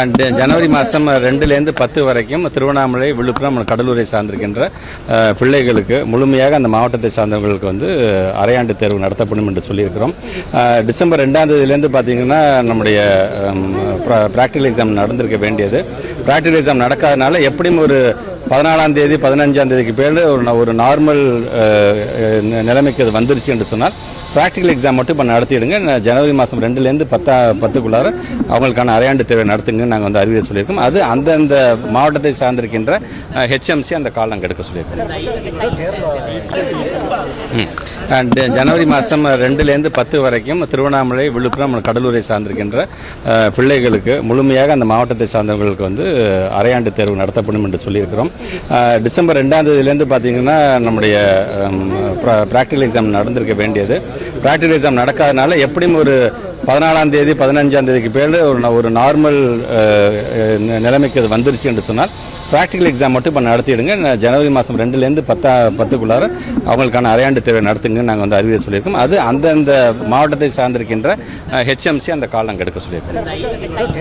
And uh, ஜனவரி மாதம் ரெண்டுலேருந்து பத்து வரைக்கும் திருவண்ணாமலை விழுப்புரம் கடலூரை சார்ந்திருக்கின்ற பிள்ளைகளுக்கு முழுமையாக அந்த மாவட்டத்தை சார்ந்தவர்களுக்கு வந்து அரையாண்டு தேர்வு நடத்தப்படும் என்று சொல்லியிருக்கிறோம். டிசம்பர் ரெண்டாம் தேதியிலேருந்து பார்த்தீங்கன்னா நம்முடைய ப்ராக்டிகல் எக்ஸாம் நடந்திருக்க வேண்டியது. ப்ராக்டிகல் எக்ஸாம் நடக்காதனால எப்படியும் ஒரு பதினாலாம் தேதி பதினஞ்சாம் தேதிக்கு பேர் ஒரு ஒரு நார்மல் நிலைமைக்கு அது வந்துருச்சு என்று சொன்னால் ப்ராக்டிகல் எக்ஸாம் மட்டும் இப்போ நடத்திடுங்க. ஜனவரி மாதம் ரெண்டுலேருந்து பத்தா பத்துக்குள்ளார அவங்களுக்கான அரையாண்டு தேவை நடத்துங்க நாங்கள் வந்து அறிவிக்க சொல்லியிருக்கோம். அது அந்தந்த மாவட்டத்தை சார்ந்திருக்கின்ற ஹெச்எம்சி அந்த காலம் எடுக்க சொல்லியிருக்கோம் ஜனவரி மாதம் ரெண்டுலேருந்து பத்து வரைக்கும் திருவண்ணாமலை விழுப்புரம் கடலூரை சார்ந்திருக்கின்ற பிள்ளைகளுக்கு முழுமையாக அந்த மாவட்டத்தை சார்ந்தவர்களுக்கு வந்து அரையாண்டு தேர்வு நடத்தப்படும் என்று சொல்லியிருக்கிறோம். டிசம்பர் ரெண்டாம் தேதியிலேருந்து பார்த்தீங்கன்னா நம்முடைய ப்ராக்டிகல் எக்ஸாம் நடந்திருக்க வேண்டியது. ப்ராக்டிகல் எக்ஸாம் நடக்காதனால எப்படியும் ஒரு பதினாலாம் தேதி பதினஞ்சாம் தேதிக்கு பேர் ஒரு ந- ஒரு நார்மல் Uh, uh, நிலைமைக்கு அது வந்துருச்சு என்று சொன்னால் ப்ராக்டிக்கல் எக்ஸாம் மட்டும் இப்போ நடத்திடுங்க. ஜனவரி மாதம் ரெண்டுலேருந்து பத்தா பத்துக்குள்ளார அவங்களுக்கான அரையாண்டு தேர்வை நடத்துங்க நாங்கள் வந்து அறிவிய சொல்லியிருக்கோம். அது அந்தந்த மாவட்டத்தை சார்ந்திருக்கின்ற ஹெச்எம்சி அந்த காலம் எடுக்க சொல்லியிருக்கோம்.